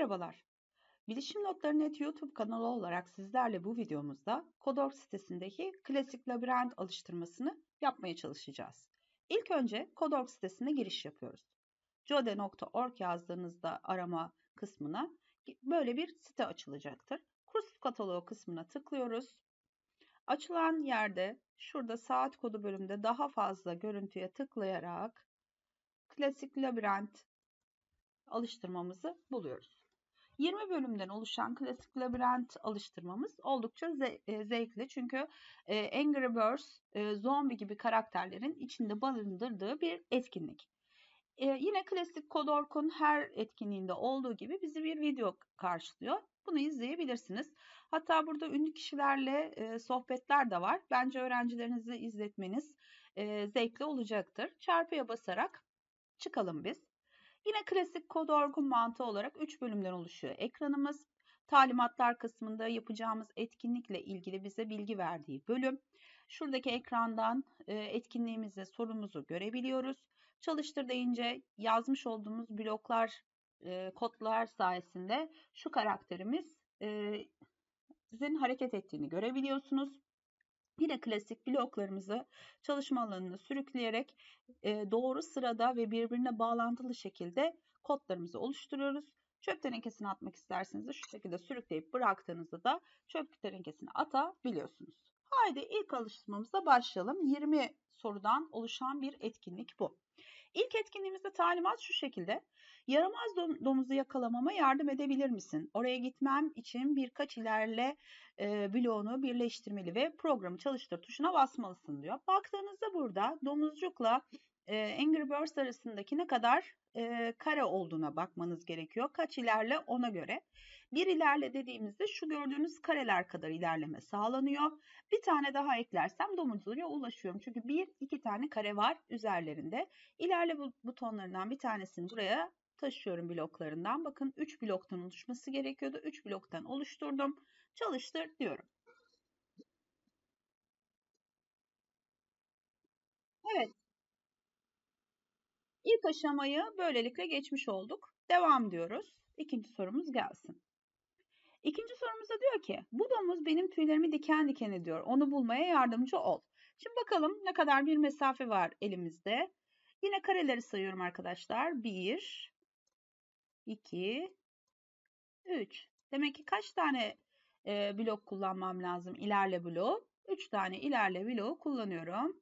Merhabalar. Bilişim Notları Net YouTube kanalı olarak sizlerle bu videomuzda Kodorg sitesindeki klasik labirent alıştırmasını yapmaya çalışacağız. İlk önce Kodorg sitesine giriş yapıyoruz. jode.org yazdığınızda arama kısmına böyle bir site açılacaktır. Kurs kataloğu kısmına tıklıyoruz. Açılan yerde şurada saat kodu bölümünde daha fazla görüntüye tıklayarak klasik labirent alıştırmamızı buluyoruz. 20 bölümden oluşan klasik labirent alıştırmamız oldukça e, zevkli. Çünkü e, Angry Birds, e, zombi gibi karakterlerin içinde barındırdığı bir etkinlik. Yine klasik Kodork'un her etkinliğinde olduğu gibi bizi bir video karşılıyor. Bunu izleyebilirsiniz. Hatta burada ünlü kişilerle sohbetler de var. Bence öğrencilerinizi izletmeniz zevkli olacaktır. Çarpıya basarak çıkalım biz. Yine klasik kod orgun mantığı olarak 3 bölümden oluşuyor ekranımız. Talimatlar kısmında yapacağımız etkinlikle ilgili bize bilgi verdiği bölüm. Şuradaki ekrandan e, etkinliğimizi, sorumuzu görebiliyoruz. Çalıştır deyince yazmış olduğumuz bloklar, e, kodlar sayesinde şu karakterimiz e, sizin hareket ettiğini görebiliyorsunuz. Yine klasik bloklarımızı çalışma alanına sürükleyerek doğru sırada ve birbirine bağlantılı şekilde kodlarımızı oluşturuyoruz. Çöp tenekesine atmak isterseniz de şu şekilde sürükleyip bıraktığınızda da çöp tenekesine atabiliyorsunuz. Haydi ilk alıştırmamıza başlayalım. 20 sorudan oluşan bir etkinlik bu. İlk etkinliğimizde talimat şu şekilde. Yaramaz domuzu yakalamama yardım edebilir misin? Oraya gitmem için birkaç ilerle e, bloğunu birleştirmeli ve programı çalıştır tuşuna basmalısın diyor. Baktığınızda burada domuzcukla e, Angry Birds arasındaki ne kadar e, kare olduğuna bakmanız gerekiyor. Kaç ilerle ona göre. Bir ilerle dediğimizde şu gördüğünüz kareler kadar ilerleme sağlanıyor. Bir tane daha eklersem domuzluya ulaşıyorum. Çünkü bir iki tane kare var üzerlerinde. İlerle butonlarından bir tanesini buraya taşıyorum bloklarından. Bakın 3 bloktan oluşması gerekiyordu. 3 bloktan oluşturdum. Çalıştır diyorum. Evet. İlk aşamayı böylelikle geçmiş olduk. Devam diyoruz. İkinci sorumuz gelsin. İkinci sorumuzda diyor ki bu domuz benim tüylerimi diken diken ediyor. Onu bulmaya yardımcı ol. Şimdi bakalım ne kadar bir mesafe var elimizde. Yine kareleri sayıyorum arkadaşlar. 1, 2, 3. Demek ki kaç tane e, blok kullanmam lazım? İlerle bloğu. 3 tane ilerle bloğu kullanıyorum.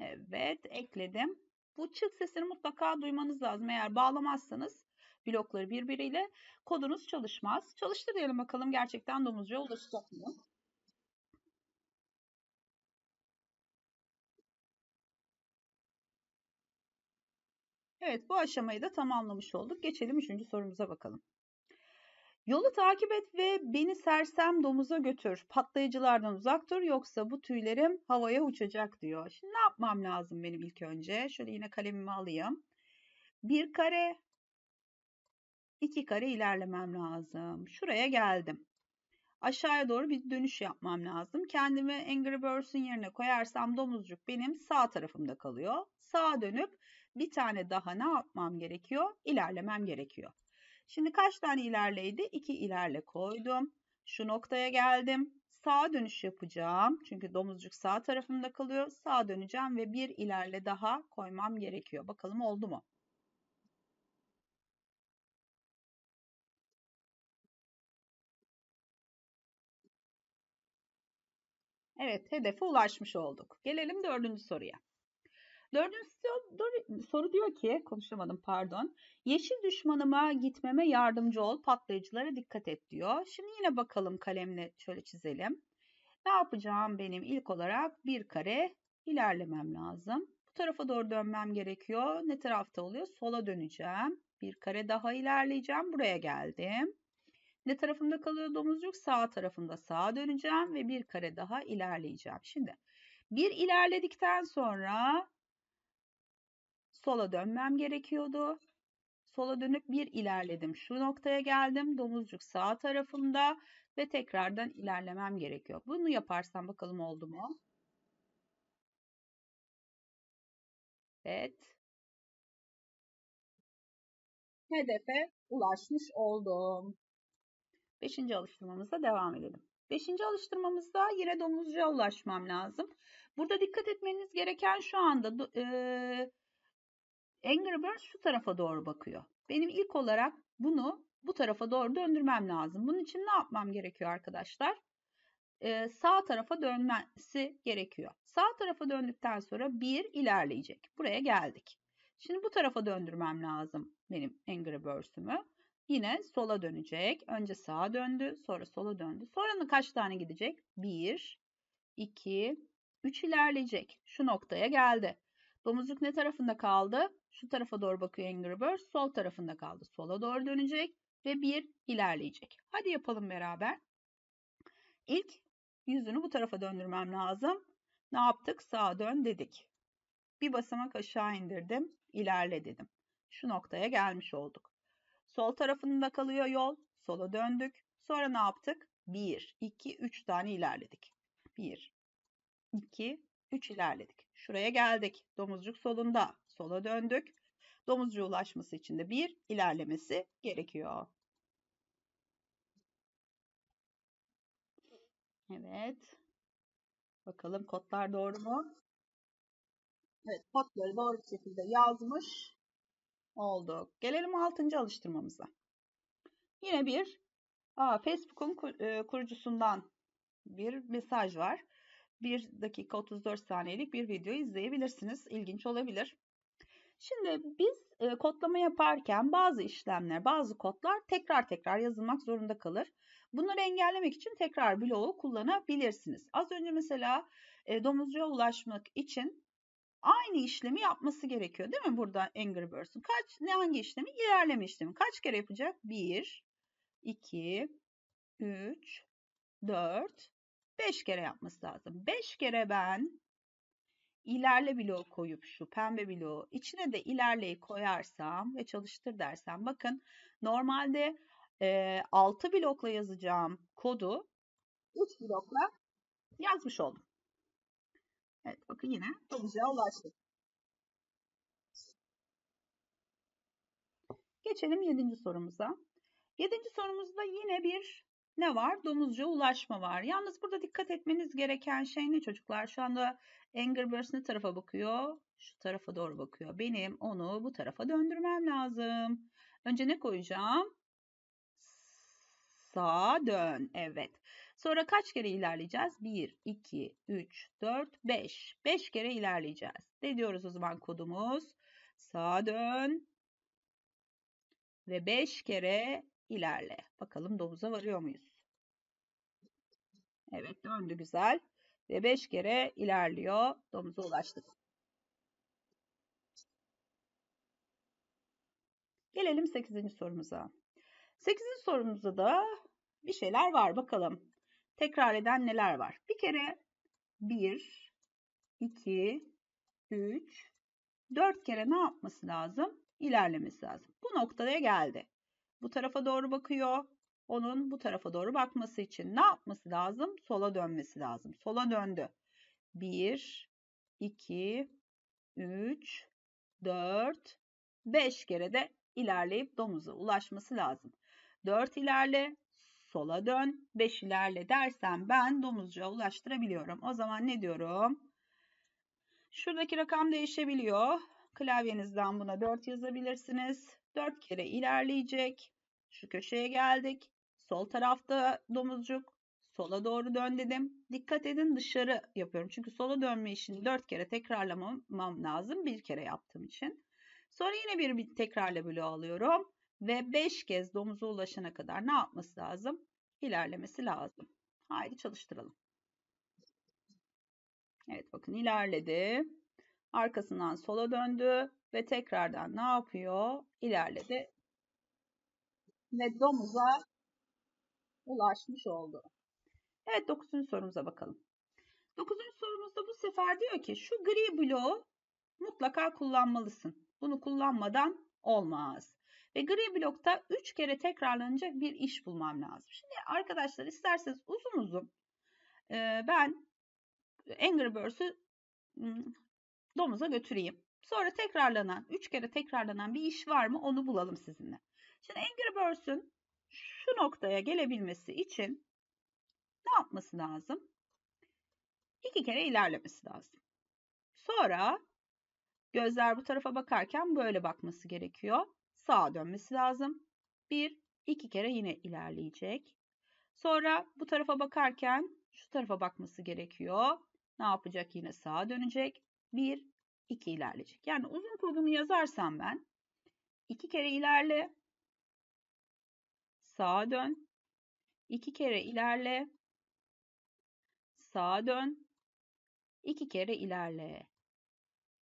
Evet ekledim. Bu çık sesini mutlaka duymanız lazım. Eğer bağlamazsanız blokları birbiriyle kodunuz çalışmaz. Çalıştır diyelim bakalım gerçekten domuzcuya ulaşacak mı? Evet bu aşamayı da tamamlamış olduk. Geçelim üçüncü sorumuza bakalım. Yolu takip et ve beni sersem domuza götür. Patlayıcılardan uzak dur yoksa bu tüylerim havaya uçacak diyor. Şimdi ne yapmam lazım benim ilk önce? Şöyle yine kalemimi alayım. Bir kare, iki kare ilerlemem lazım. Şuraya geldim. Aşağıya doğru bir dönüş yapmam lazım. Kendimi Angry Birds'ün yerine koyarsam domuzcuk benim sağ tarafımda kalıyor. Sağa dönüp bir tane daha ne yapmam gerekiyor? İlerlemem gerekiyor. Şimdi kaç tane ilerleydi? 2 ilerle koydum. Şu noktaya geldim. Sağa dönüş yapacağım. Çünkü domuzcuk sağ tarafımda kalıyor. Sağa döneceğim ve bir ilerle daha koymam gerekiyor. Bakalım oldu mu? Evet, hedefe ulaşmış olduk. Gelelim dördüncü soruya. Dördüncü soru diyor ki, konuşamadım pardon. Yeşil düşmanıma gitmeme yardımcı ol, patlayıcılara dikkat et diyor. Şimdi yine bakalım kalemle şöyle çizelim. Ne yapacağım benim ilk olarak bir kare ilerlemem lazım. Bu tarafa doğru dönmem gerekiyor. Ne tarafta oluyor? Sola döneceğim. Bir kare daha ilerleyeceğim. Buraya geldim. Ne tarafımda kalıyor domuzcuk? Sağ tarafında sağa döneceğim ve bir kare daha ilerleyeceğim. Şimdi bir ilerledikten sonra sola dönmem gerekiyordu. Sola dönüp bir ilerledim. Şu noktaya geldim. Domuzcuk sağ tarafımda ve tekrardan ilerlemem gerekiyor. Bunu yaparsam bakalım oldu mu? Evet. hedefe ulaşmış oldum. Beşinci alıştırmamıza devam edelim. Beşinci alıştırmamızda yine domuzcuğa ulaşmam lazım. Burada dikkat etmeniz gereken şu anda e, Angry Birds şu tarafa doğru bakıyor. Benim ilk olarak bunu bu tarafa doğru döndürmem lazım. Bunun için ne yapmam gerekiyor arkadaşlar? Ee, sağ tarafa dönmesi gerekiyor. Sağ tarafa döndükten sonra bir ilerleyecek. Buraya geldik. Şimdi bu tarafa döndürmem lazım benim Angry Birds'ümü. Yine sola dönecek. Önce sağa döndü, sonra sola döndü. Sonra kaç tane gidecek? 1, 2, 3 ilerleyecek. Şu noktaya geldi. Domuzcuk ne tarafında kaldı? Şu tarafa doğru bakıyor Angry Birds. Sol tarafında kaldı. Sola doğru dönecek ve bir ilerleyecek. Hadi yapalım beraber. İlk yüzünü bu tarafa döndürmem lazım. Ne yaptık? Sağa dön dedik. Bir basamak aşağı indirdim. İlerle dedim. Şu noktaya gelmiş olduk. Sol tarafında kalıyor yol. Sola döndük. Sonra ne yaptık? 1, 2, 3 tane ilerledik. 1, 2, 3 ilerledik. Şuraya geldik. Domuzcuk solunda. Sola döndük. Domuzcuğa ulaşması için de bir ilerlemesi gerekiyor. Evet. Bakalım kodlar doğru mu? Evet, kodları doğru bir şekilde yazmış olduk. Gelelim 6. alıştırmamıza. Yine bir Facebook'un e, kurucusundan bir mesaj var. 1 dakika 34 saniyelik bir video izleyebilirsiniz. İlginç olabilir. Şimdi biz e, kodlama yaparken bazı işlemler, bazı kodlar tekrar tekrar yazılmak zorunda kalır. Bunları engellemek için tekrar bloğu kullanabilirsiniz. Az önce mesela e, domuzcuya ulaşmak için aynı işlemi yapması gerekiyor değil mi burada Angry Birds'ın? Kaç, ne hangi işlemi? İlerleme işlemi. Kaç kere yapacak? 1, 2, 3, 4, 5 kere yapması lazım. 5 kere ben ilerle bloğu koyup şu pembe bloğu içine de ilerleyi koyarsam ve çalıştır dersem bakın normalde e, 6 blokla yazacağım kodu 3 blokla yazmış oldum. Evet bakın yine sonuca ulaştık. Geçelim 7. sorumuza. 7. sorumuzda yine bir ne var? Domuzcuğa ulaşma var. Yalnız burada dikkat etmeniz gereken şey ne çocuklar? Şu anda Angry Birds ne tarafa bakıyor? Şu tarafa doğru bakıyor. Benim onu bu tarafa döndürmem lazım. Önce ne koyacağım? Sağa dön. Evet. Sonra kaç kere ilerleyeceğiz? 1, 2, 3, 4, 5. 5 kere ilerleyeceğiz. Ne diyoruz o zaman kodumuz? Sağa dön. Ve 5 kere ilerle. Bakalım domuza varıyor muyuz? Evet döndü güzel. Ve 5 kere ilerliyor. Domuza ulaştık. Gelelim 8. sorumuza. 8. sorumuzda da bir şeyler var bakalım. Tekrar eden neler var? Bir kere 1, 2, 3, 4 kere ne yapması lazım? İlerlemesi lazım. Bu noktaya geldi bu tarafa doğru bakıyor. Onun bu tarafa doğru bakması için ne yapması lazım? Sola dönmesi lazım. Sola döndü. 1, 2, 3, 4, 5 kere de ilerleyip domuza ulaşması lazım. 4 ilerle, sola dön, 5 ilerle dersem ben domuzcuğa ulaştırabiliyorum. O zaman ne diyorum? Şuradaki rakam değişebiliyor. Klavyenizden buna 4 yazabilirsiniz. 4 kere ilerleyecek. Şu köşeye geldik. Sol tarafta domuzcuk. Sola doğru dön dedim. Dikkat edin dışarı yapıyorum. Çünkü sola dönme işini 4 kere tekrarlamam lazım. Bir kere yaptığım için. Sonra yine bir, tekrarla bloğu alıyorum. Ve 5 kez domuza ulaşana kadar ne yapması lazım? İlerlemesi lazım. Haydi çalıştıralım. Evet bakın ilerledi. Arkasından sola döndü ve tekrardan ne yapıyor? İlerledi ve domuza ulaşmış oldu. Evet 9. sorumuza bakalım. 9. sorumuzda bu sefer diyor ki şu gri bloğu mutlaka kullanmalısın. Bunu kullanmadan olmaz. Ve gri blokta 3 kere tekrarlanacak bir iş bulmam lazım. Şimdi arkadaşlar isterseniz uzun uzun ben Angry Birds'ü domuza götüreyim. Sonra tekrarlanan, 3 kere tekrarlanan bir iş var mı onu bulalım sizinle. Şimdi Angry Birds'ün şu noktaya gelebilmesi için ne yapması lazım? İki kere ilerlemesi lazım. Sonra gözler bu tarafa bakarken böyle bakması gerekiyor. Sağa dönmesi lazım. Bir, iki kere yine ilerleyecek. Sonra bu tarafa bakarken şu tarafa bakması gerekiyor. Ne yapacak? Yine sağa dönecek. Bir, iki ilerleyecek. Yani uzun kodunu yazarsam ben iki kere ilerle, sağa dön, iki kere ilerle, sağa dön, iki kere ilerle.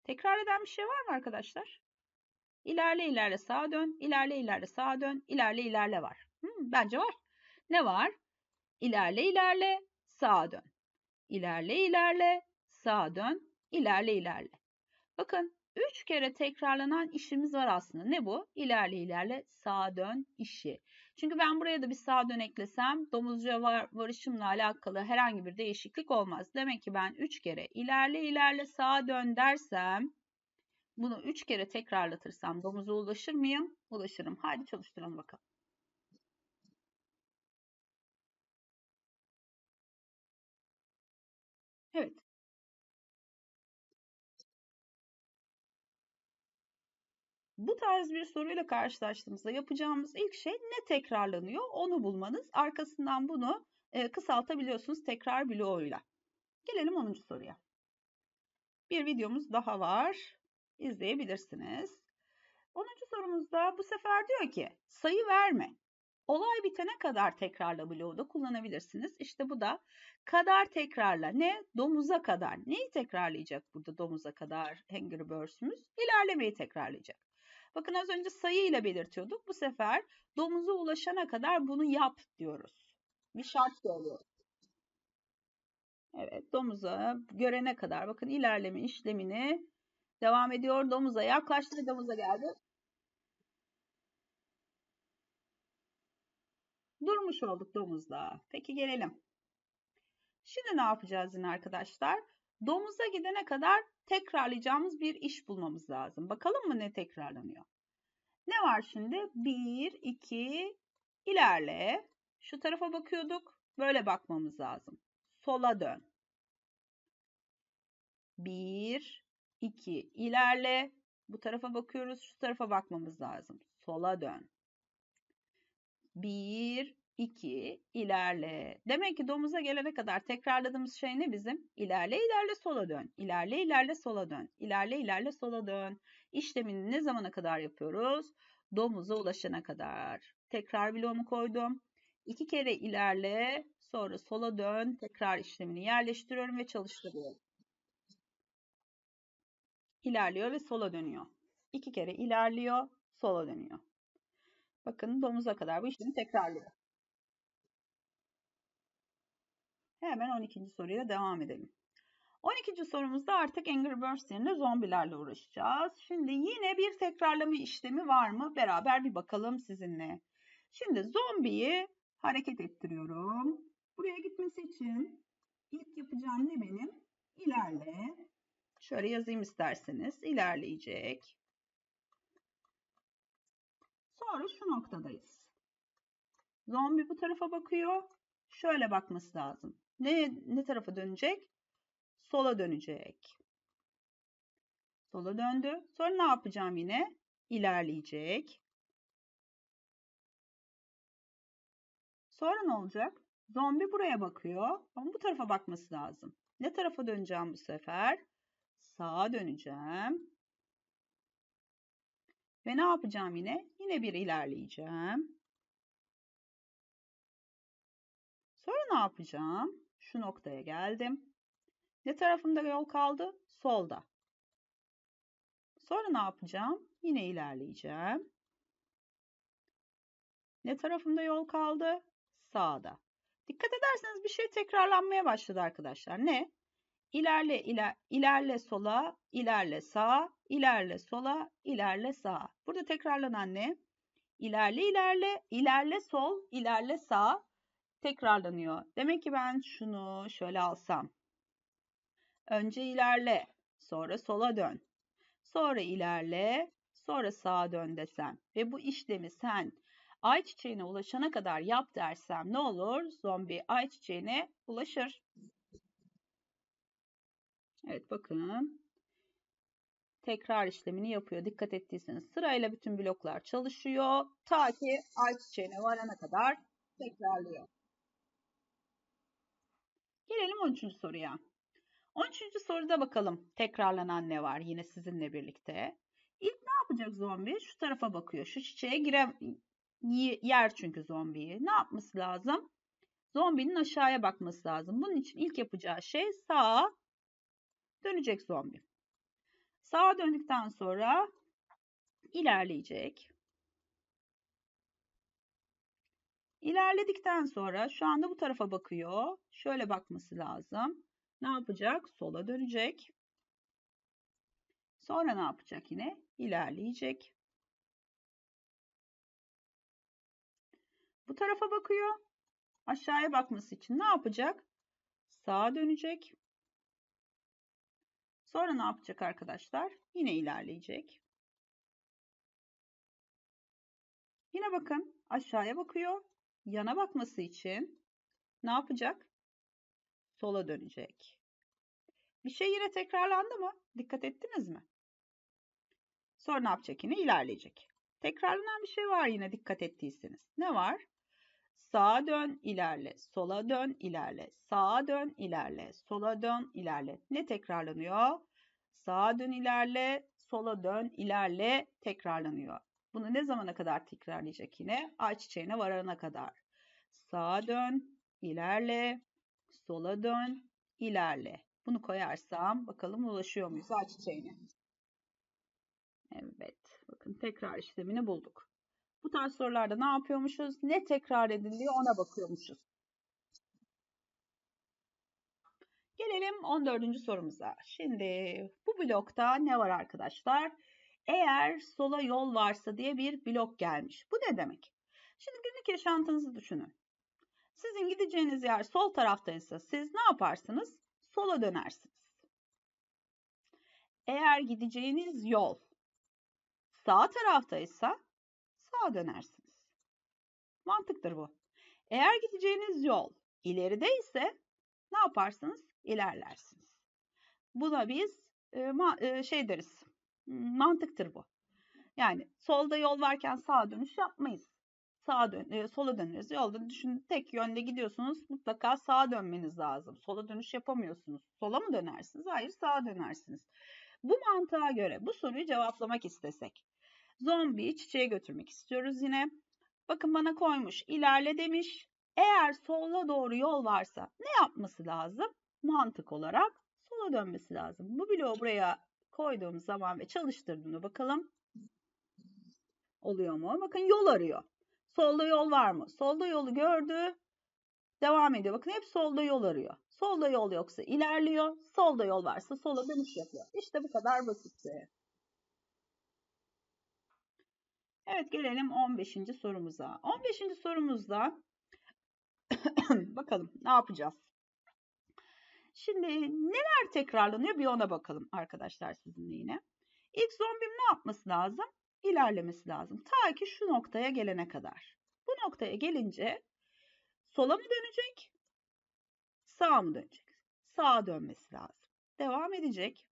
Tekrar eden bir şey var mı arkadaşlar? İlerle ilerle sağa dön, ilerle ilerle sağa dön, ilerle ilerle var. Hmm, bence var. Ne var? İlerle ilerle sağa dön. İlerle ilerle sağa dön, ilerle ilerle. Bakın 3 kere tekrarlanan işimiz var aslında. Ne bu? İlerle ilerle sağa dön işi. Çünkü ben buraya da bir sağa dön eklesem domuzca var, varışımla alakalı herhangi bir değişiklik olmaz. Demek ki ben 3 kere ilerle ilerle sağa dön dersem bunu 3 kere tekrarlatırsam domuza ulaşır mıyım? Ulaşırım. Hadi çalıştıralım bakalım. Bu tarz bir soruyla karşılaştığımızda yapacağımız ilk şey ne tekrarlanıyor onu bulmanız. Arkasından bunu e, kısaltabiliyorsunuz tekrar bloğuyla. Gelelim 10. soruya. Bir videomuz daha var. İzleyebilirsiniz. 10. sorumuzda bu sefer diyor ki sayı verme. Olay bitene kadar tekrarla bloğu da kullanabilirsiniz. İşte bu da kadar tekrarla. Ne? Domuza kadar. Neyi tekrarlayacak burada domuza kadar Angry Birds'ümüz? İlerlemeyi tekrarlayacak. Bakın az önce sayı ile belirtiyorduk. Bu sefer domuza ulaşana kadar bunu yap diyoruz. Bir şart söylüyoruz. Evet domuza görene kadar bakın ilerleme işlemini devam ediyor. Domuza yaklaştı ve domuza geldi. Durmuş olduk domuzda. Peki gelelim. Şimdi ne yapacağız yine arkadaşlar? Domuza gidene kadar tekrarlayacağımız bir iş bulmamız lazım. Bakalım mı ne tekrarlanıyor? Ne var şimdi? 1, 2, ilerle. Şu tarafa bakıyorduk. Böyle bakmamız lazım. Sola dön. 1, 2, ilerle. Bu tarafa bakıyoruz. Şu tarafa bakmamız lazım. Sola dön. 1, 2, ilerle. Demek ki domuza gelene kadar tekrarladığımız şey ne bizim? İlerle, ilerle, sola dön. İlerle, ilerle, sola dön. İlerle, ilerle, sola dön. İşlemini ne zamana kadar yapıyoruz? Domuza ulaşana kadar. Tekrar bloğumu koydum. İki kere ilerle, sonra sola dön. Tekrar işlemini yerleştiriyorum ve çalıştırıyorum. İlerliyor ve sola dönüyor. İki kere ilerliyor, sola dönüyor. Bakın domuza kadar bu işlemi tekrarlıyor. Hemen 12. soruyla devam edelim. 12. sorumuzda artık Angry Birds yerine zombilerle uğraşacağız. Şimdi yine bir tekrarlama işlemi var mı? Beraber bir bakalım sizinle. Şimdi zombiyi hareket ettiriyorum. Buraya gitmesi için ilk yapacağım ne benim? İlerle. Şöyle yazayım isterseniz. İlerleyecek. Sonra şu noktadayız. Zombi bu tarafa bakıyor. Şöyle bakması lazım. Ne, ne tarafa dönecek? Sola dönecek. Sola döndü. Sonra ne yapacağım yine? İlerleyecek. Sonra ne olacak? Zombi buraya bakıyor. Ama bu tarafa bakması lazım. Ne tarafa döneceğim bu sefer? Sağa döneceğim. Ve ne yapacağım yine? Yine bir ilerleyeceğim. Sonra ne yapacağım? Şu noktaya geldim. Ne tarafımda yol kaldı? Solda. Sonra ne yapacağım? Yine ilerleyeceğim. Ne tarafımda yol kaldı? Sağda. Dikkat ederseniz bir şey tekrarlanmaya başladı arkadaşlar. Ne? İlerle, iler, ilerle sola, ilerle sağa, ilerle sola, ilerle sağa. Burada tekrarlanan ne? İlerle, ilerle, ilerle sol, ilerle sağ tekrarlanıyor. Demek ki ben şunu şöyle alsam. Önce ilerle, sonra sola dön. sonra ilerle, sonra sağa dön desem ve bu işlemi sen ayçiçeğine ulaşana kadar yap dersem ne olur? Zombi ayçiçeğine ulaşır. Evet bakın. Tekrar işlemini yapıyor. Dikkat ettiyseniz sırayla bütün bloklar çalışıyor. Ta ki ayçiçeğine varana kadar tekrarlıyor. Gelelim 13. soruya. 13. soruda bakalım tekrarlanan ne var yine sizinle birlikte. İlk ne yapacak zombi? Şu tarafa bakıyor. Şu çiçeğe gire yer çünkü zombiyi. Ne yapması lazım? Zombinin aşağıya bakması lazım. Bunun için ilk yapacağı şey sağa dönecek zombi. Sağa döndükten sonra ilerleyecek. İlerledikten sonra şu anda bu tarafa bakıyor. Şöyle bakması lazım. Ne yapacak? Sola dönecek. Sonra ne yapacak yine? İlerleyecek. Bu tarafa bakıyor. Aşağıya bakması için ne yapacak? Sağa dönecek. Sonra ne yapacak arkadaşlar? Yine ilerleyecek. Yine bakın aşağıya bakıyor. Yana bakması için ne yapacak? Sola dönecek. Bir şey yine tekrarlandı mı? Dikkat ettiniz mi? Sonra ne yapacak yine? İlerleyecek. Tekrarlanan bir şey var yine dikkat ettiyseniz. Ne var? Sağa dön, ilerle. Sola dön, ilerle. Sağa dön, ilerle. Sola dön, ilerle. Ne tekrarlanıyor? Sağa dön, ilerle. Sola dön, ilerle. Tekrarlanıyor. Bunu ne zamana kadar tekrarlayacak yine? Ayçiçeğine varana kadar. Sağa dön, ilerle. Sola dön, ilerle. Bunu koyarsam bakalım ulaşıyor muyuz ayçiçeğine? Evet. Bakın tekrar işlemini bulduk. Bu tarz sorularda ne yapıyormuşuz? Ne tekrar ediliyor ona bakıyormuşuz. Gelelim 14. sorumuza. Şimdi bu blokta ne var arkadaşlar? Eğer sola yol varsa diye bir blok gelmiş. Bu ne demek? Şimdi günlük yaşantınızı düşünün. Sizin gideceğiniz yer sol taraftaysa siz ne yaparsınız? Sola dönersiniz. Eğer gideceğiniz yol sağ taraftaysa sağa dönersiniz. Mantıktır bu. Eğer gideceğiniz yol ileride ise ne yaparsınız? İlerlersiniz. Buna biz e, ma, e, şey deriz. Mantıktır bu. Yani solda yol varken sağa dönüş yapmayız. Sağa dön, e, sola döneriz. Yolda düşün tek yönde gidiyorsunuz. Mutlaka sağa dönmeniz lazım. Sola dönüş yapamıyorsunuz. Sola mı dönersiniz? Hayır sağa dönersiniz. Bu mantığa göre bu soruyu cevaplamak istesek. Zombiyi çiçeğe götürmek istiyoruz yine. Bakın bana koymuş. ilerle demiş. Eğer sola doğru yol varsa ne yapması lazım? Mantık olarak sola dönmesi lazım. Bu bloğu buraya koyduğum zaman ve çalıştırdığımda bakalım oluyor mu? Bakın yol arıyor. Solda yol var mı? Solda yolu gördü. Devam ediyor. Bakın hep solda yol arıyor. Solda yol yoksa ilerliyor. Solda yol varsa sola dönüş yapıyor. İşte bu kadar basit. Evet gelelim 15. sorumuza. 15. sorumuzda bakalım ne yapacağız? Şimdi neler tekrarlanıyor bir ona bakalım arkadaşlar sizinle yine. İlk zombim ne yapması lazım? İlerlemesi lazım. Ta ki şu noktaya gelene kadar. Bu noktaya gelince sola mı dönecek? Sağa mı dönecek? Sağa dönmesi lazım. Devam edecek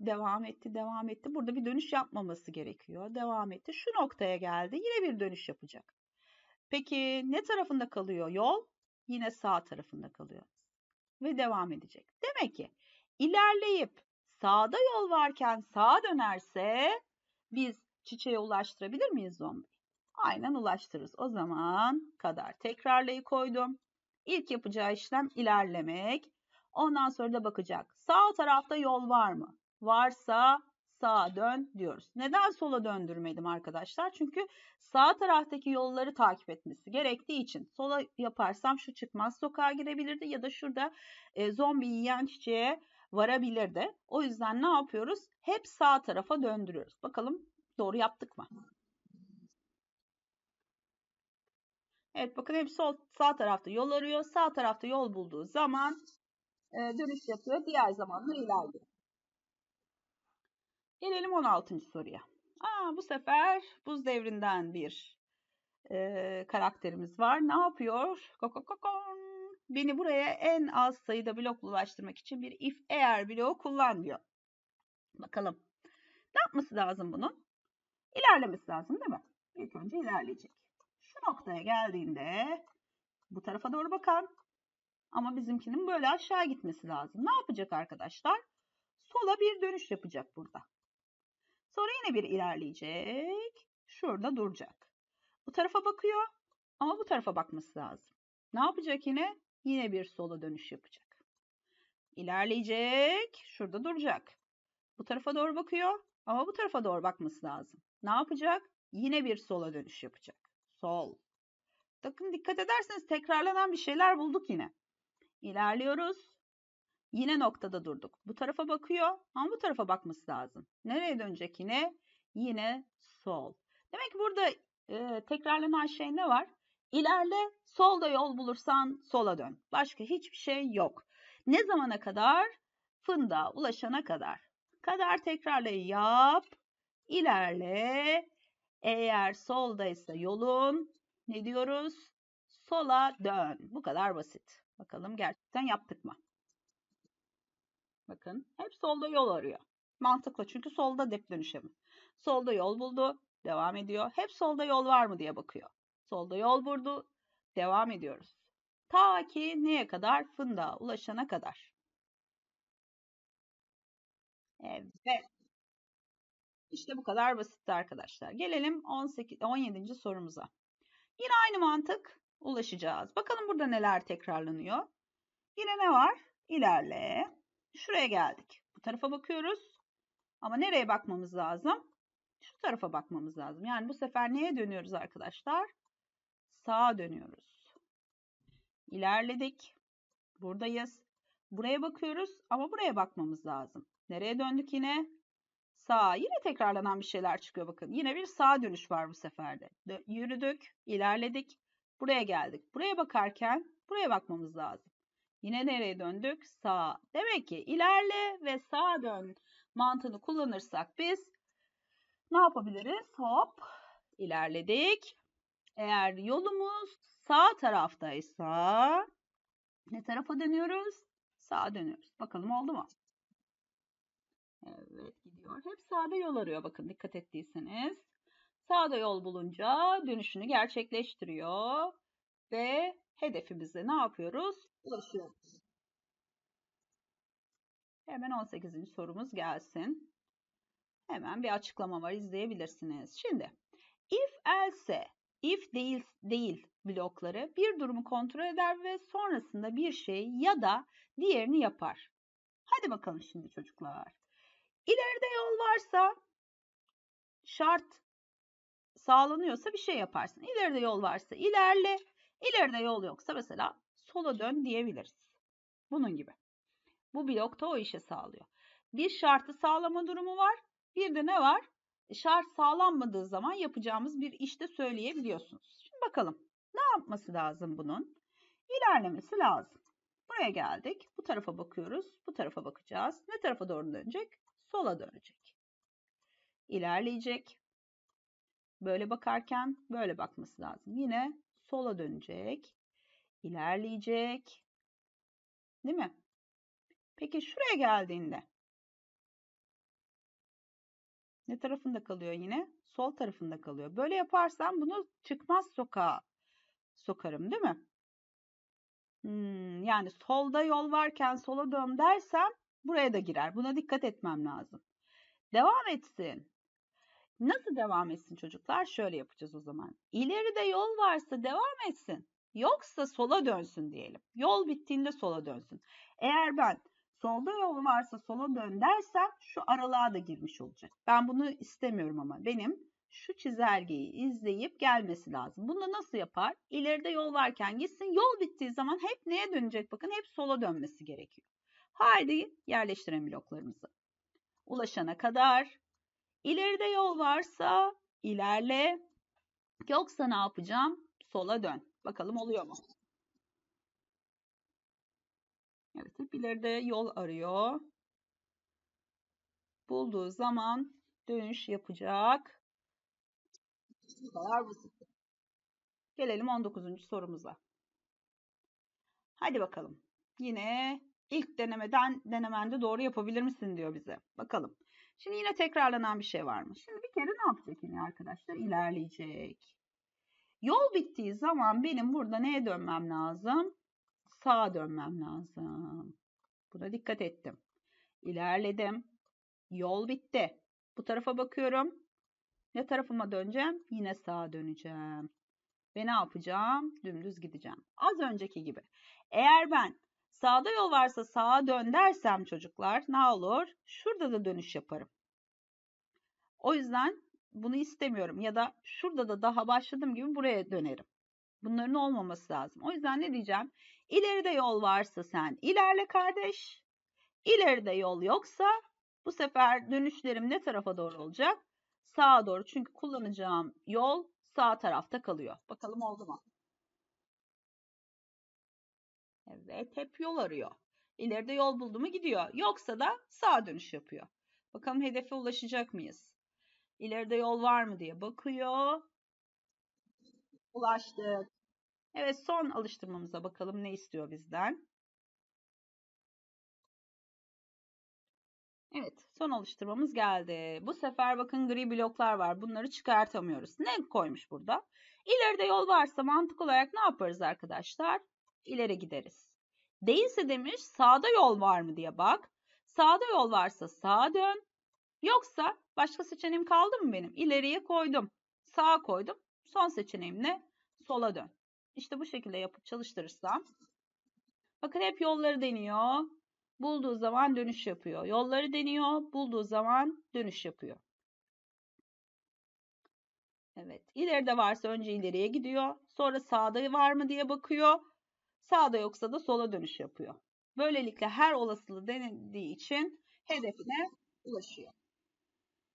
devam etti, devam etti. Burada bir dönüş yapmaması gerekiyor. Devam etti. Şu noktaya geldi. Yine bir dönüş yapacak. Peki ne tarafında kalıyor yol? Yine sağ tarafında kalıyor. Ve devam edecek. Demek ki ilerleyip sağda yol varken sağa dönerse biz çiçeğe ulaştırabilir miyiz zombi? Aynen ulaştırırız. O zaman kadar tekrarlayı koydum. İlk yapacağı işlem ilerlemek. Ondan sonra da bakacak. Sağ tarafta yol var mı? varsa sağa dön diyoruz. Neden sola döndürmedim arkadaşlar? Çünkü sağ taraftaki yolları takip etmesi gerektiği için sola yaparsam şu çıkmaz sokağa girebilirdi ya da şurada e, zombi yiyen çiçeğe varabilirdi. O yüzden ne yapıyoruz? Hep sağ tarafa döndürüyoruz. Bakalım doğru yaptık mı? Evet bakın hep sol sağ tarafta yol arıyor. Sağ tarafta yol bulduğu zaman e, dönüş yapıyor. Diğer zamanlar ilerliyor. Gelelim 16. soruya. Aa, bu sefer buz devrinden bir e, karakterimiz var. Ne yapıyor? Kokokokon. Beni buraya en az sayıda blokla ulaştırmak için bir if eğer bloğu kullan diyor. Bakalım. Ne yapması lazım bunun? İlerlemesi lazım değil mi? İlk önce ilerleyecek. Şu noktaya geldiğinde bu tarafa doğru bakan ama bizimkinin böyle aşağı gitmesi lazım. Ne yapacak arkadaşlar? Sola bir dönüş yapacak burada. Sonra yine bir ilerleyecek. Şurada duracak. Bu tarafa bakıyor ama bu tarafa bakması lazım. Ne yapacak yine? Yine bir sola dönüş yapacak. İlerleyecek. Şurada duracak. Bu tarafa doğru bakıyor ama bu tarafa doğru bakması lazım. Ne yapacak? Yine bir sola dönüş yapacak. Sol. Bakın dikkat ederseniz tekrarlanan bir şeyler bulduk yine. İlerliyoruz. Yine noktada durduk. Bu tarafa bakıyor ama bu tarafa bakması lazım. Nereye dönecek yine? Yine sol. Demek ki burada e, tekrarlanan şey ne var? İlerle, solda yol bulursan sola dön. Başka hiçbir şey yok. Ne zamana kadar? Fındığa ulaşana kadar. Kadar tekrarla yap. İlerle. Eğer soldaysa yolun ne diyoruz? Sola dön. Bu kadar basit. Bakalım gerçekten yaptık mı? Bakın hep solda yol arıyor. Mantıklı çünkü solda dep dönüşemi. Solda yol buldu. Devam ediyor. Hep solda yol var mı diye bakıyor. Solda yol buldu. Devam ediyoruz. Ta ki neye kadar? Fındığa ulaşana kadar. Evet. İşte bu kadar basitti arkadaşlar. Gelelim 18, 17. sorumuza. Yine aynı mantık ulaşacağız. Bakalım burada neler tekrarlanıyor. Yine ne var? İlerle. Şuraya geldik. Bu tarafa bakıyoruz. Ama nereye bakmamız lazım? Şu tarafa bakmamız lazım. Yani bu sefer neye dönüyoruz arkadaşlar? Sağa dönüyoruz. İlerledik. Buradayız. Buraya bakıyoruz ama buraya bakmamız lazım. Nereye döndük yine? Sağa. Yine tekrarlanan bir şeyler çıkıyor bakın. Yine bir sağa dönüş var bu seferde. Yürüdük, ilerledik. Buraya geldik. Buraya bakarken buraya bakmamız lazım. Yine nereye döndük? Sağa. Demek ki ilerle ve sağa dön mantığını kullanırsak biz ne yapabiliriz? Hop ilerledik. Eğer yolumuz sağ taraftaysa ne tarafa dönüyoruz? Sağa dönüyoruz. Bakalım oldu mu? Evet gidiyor. Hep sağda yol arıyor bakın dikkat ettiyseniz. Sağda yol bulunca dönüşünü gerçekleştiriyor ve hedefimize ne yapıyoruz? Ulaşıyoruz. Hemen 18. sorumuz gelsin. Hemen bir açıklama var izleyebilirsiniz. Şimdi if else, if değil değil blokları bir durumu kontrol eder ve sonrasında bir şey ya da diğerini yapar. Hadi bakalım şimdi çocuklar. İleride yol varsa şart sağlanıyorsa bir şey yaparsın. İleride yol varsa ilerle, ileride yol yoksa mesela sola dön diyebiliriz. Bunun gibi. Bu blok da o işe sağlıyor. Bir şartı sağlama durumu var. Bir de ne var? Şart sağlanmadığı zaman yapacağımız bir işte söyleyebiliyorsunuz. Şimdi bakalım. Ne yapması lazım bunun? İlerlemesi lazım. Buraya geldik. Bu tarafa bakıyoruz. Bu tarafa bakacağız. Ne tarafa doğru dönecek? Sola dönecek. İlerleyecek. Böyle bakarken böyle bakması lazım. Yine sola dönecek. İlerleyecek. Değil mi? Peki şuraya geldiğinde ne tarafında kalıyor yine? Sol tarafında kalıyor. Böyle yaparsam bunu çıkmaz sokağa sokarım değil mi? Hmm, yani solda yol varken sola dön dersem buraya da girer. Buna dikkat etmem lazım. Devam etsin. Nasıl devam etsin çocuklar? Şöyle yapacağız o zaman. İleride yol varsa devam etsin. Yoksa sola dönsün diyelim. Yol bittiğinde sola dönsün. Eğer ben solda yol varsa sola dön dersem şu aralığa da girmiş olacak. Ben bunu istemiyorum ama benim şu çizelgeyi izleyip gelmesi lazım. Bunu nasıl yapar? İleride yol varken gitsin. Yol bittiği zaman hep neye dönecek? Bakın hep sola dönmesi gerekiyor. Haydi yerleştirelim bloklarımızı. Ulaşana kadar. İleride yol varsa ilerle. Yoksa ne yapacağım? Sola dön. Bakalım oluyor mu? Evet hep ileride yol arıyor. bulduğu zaman dönüş yapacak. Bu basit. Gelelim 19. sorumuza. Hadi bakalım. Yine ilk denemeden denemende doğru yapabilir misin diyor bize. Bakalım. Şimdi yine tekrarlanan bir şey var mı? Şimdi bir kere ne yapacak yine arkadaşlar? İlerleyecek. Yol bittiği zaman benim burada neye dönmem lazım? Sağa dönmem lazım. Buna dikkat ettim. İlerledim. Yol bitti. Bu tarafa bakıyorum. Ne tarafıma döneceğim? Yine sağa döneceğim. Ve ne yapacağım? Dümdüz gideceğim. Az önceki gibi. Eğer ben sağda yol varsa sağa dön dersem çocuklar ne olur? Şurada da dönüş yaparım. O yüzden bunu istemiyorum. Ya da şurada da daha başladığım gibi buraya dönerim. Bunların olmaması lazım. O yüzden ne diyeceğim? İleride yol varsa sen ilerle kardeş. İleride yol yoksa bu sefer dönüşlerim ne tarafa doğru olacak? Sağa doğru. Çünkü kullanacağım yol sağ tarafta kalıyor. Bakalım oldu mu? Evet hep yol arıyor. İleride yol buldu mu gidiyor. Yoksa da sağa dönüş yapıyor. Bakalım hedefe ulaşacak mıyız? İleride yol var mı diye bakıyor. Ulaştık. Evet son alıştırmamıza bakalım ne istiyor bizden. Evet son alıştırmamız geldi. Bu sefer bakın gri bloklar var. Bunları çıkartamıyoruz. Ne koymuş burada? İleride yol varsa mantık olarak ne yaparız arkadaşlar? İleri gideriz. Değilse demiş sağda yol var mı diye bak. Sağda yol varsa sağa dön. Yoksa başka seçeneğim kaldı mı benim? İleriye koydum. Sağa koydum. Son seçeneğim ne? Sola dön. İşte bu şekilde yapıp çalıştırırsam. Bakın hep yolları deniyor. Bulduğu zaman dönüş yapıyor. Yolları deniyor. Bulduğu zaman dönüş yapıyor. Evet. İleride varsa önce ileriye gidiyor. Sonra sağda var mı diye bakıyor. Sağda yoksa da sola dönüş yapıyor. Böylelikle her olasılığı denediği için hedefine ulaşıyor.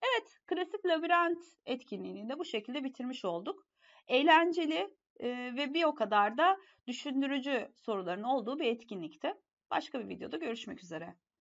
Evet, klasik labirent etkinliğini de bu şekilde bitirmiş olduk. Eğlenceli ve bir o kadar da düşündürücü soruların olduğu bir etkinlikti. Başka bir videoda görüşmek üzere.